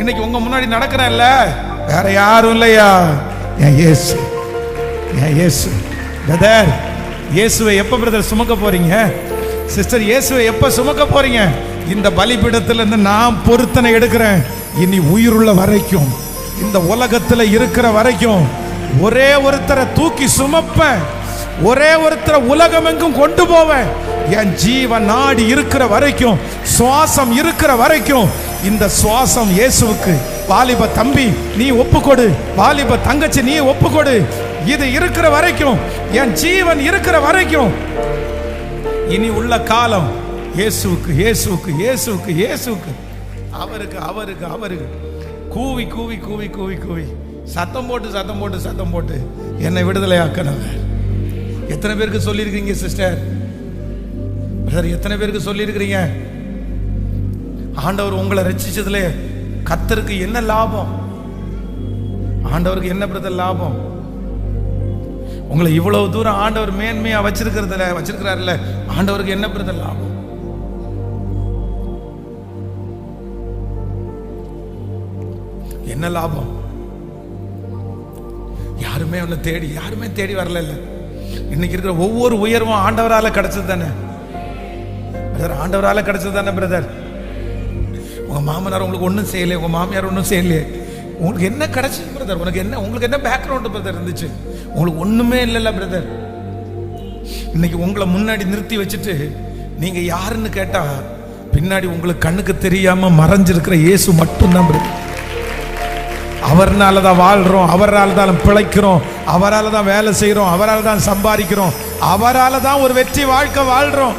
இன்னைக்கு உங்க முன்னாடி நடக்கிறேன்ல. வேற யாரும் இல்லையா? என் இயேசு என் இயேசு. பிரதர் இயேசுவை எப்ப பிரதர் சுமக்க போறீங்க? சிஸ்டர் இயேசுவை எப்ப சுமக்க போறீங்க? இந்த பலிபீடத்திலிருந்து நான் பொருத்தனை எடுக்கிறேன். இனி உயிருள்ள வரைக்கும் இந்த உலகத்துல இருக்கிற வரைக்கும் ஒரே ஒருத்தரை தூக்கி சுமப்பேன். ஒரே ஒருத்தரை உலகமெங்கும் கொண்டு போவேன். என் ஜீவன் நாடி இருக்கிற வரைக்கும் சுவாசம் இருக்கிற வரைக்கும் இந்த சுவாசம் இயேசுவுக்கு. வாலிப தம்பி நீ ஒப்புக்கொடு. வாலிப தங்கச்சி நீ ஒப்புக்கொடு. இது இருக்கிற வரைக்கும் என் ஜீவன் இருக்கிற வரைக்கும். இனி உள்ள காலம் இயேசுவுக்கு இயேசுக்கு இயேசுக்கு இயேசுவுக்கு. அவருக்கு அவருக்கு அவருக்கு. கூவி கூவி கூவி கூவி கூவி. சத்தம் போட்டு சத்தம் போட்டு சத்தம் போட்டு. என்னை விடுதலை ஆக்கணும் எத்தனை பேருக்கு சொல்லியிருக்கீங்க சிஸ்டர்? பிரதர் எத்தனை பேருக்கு சொல்லியிருக்கிறீங்க? ஆண்டவர் உங்களை ரசிச்சதுல கத்தருக்கு என்ன லாபம்? ஆண்டவருக்கு என்ன பிரதல் லாபம்? உங்களை இவ்வளவு தூரம் ஆண்டவர் மேன்மையா வச்சிருக்கிறதுல வச்சிருக்கிறாருல்ல ஆண்டவருக்கு என்ன பிரதர் லாபம்? என்ன லாபம்? யாருமே அவனை தேடி யாருமே தேடி வரல இன்னைக்கு இருக்கிற ஒவ்வொரு உயர்வும் ஆண்டவரால கிடைச்சது தானே? பிரதர் ஆண்டவரால கிடைச்சது தானே பிரதர் உங்க மாமனார் உங்களுக்கு ஒன்றும் செய்யலையே உங்க மாமியார் ஒன்றும் செய்யலையே உங்களுக்கு என்ன கிடைச்சது பிரதர் உனக்கு என்ன உங்களுக்கு என்ன பேக்ரவுண்டு பிரதர் இருந்துச்சு? உங்களுக்கு ஒண்ணுமே இல்லைல்ல பிரதர் இன்னைக்கு உங்களை முன்னாடி நிறுத்தி வச்சுட்டு நீங்க யாருன்னு கேட்டா பின்னாடி உங்களுக்கு கண்ணுக்கு தெரியாம மறைஞ்சிருக்கிற இயேசு மட்டும்தான் பிரதர் அவர்னால தான் வாழ்றோம் அவரால் தான் பிழைக்கிறோம் அவரால் தான் வேலை செய்கிறோம் அவரால் தான் சம்பாதிக்கிறோம் அவரால் தான் ஒரு வெற்றி வாழ்க்கை வாழ்றோம்.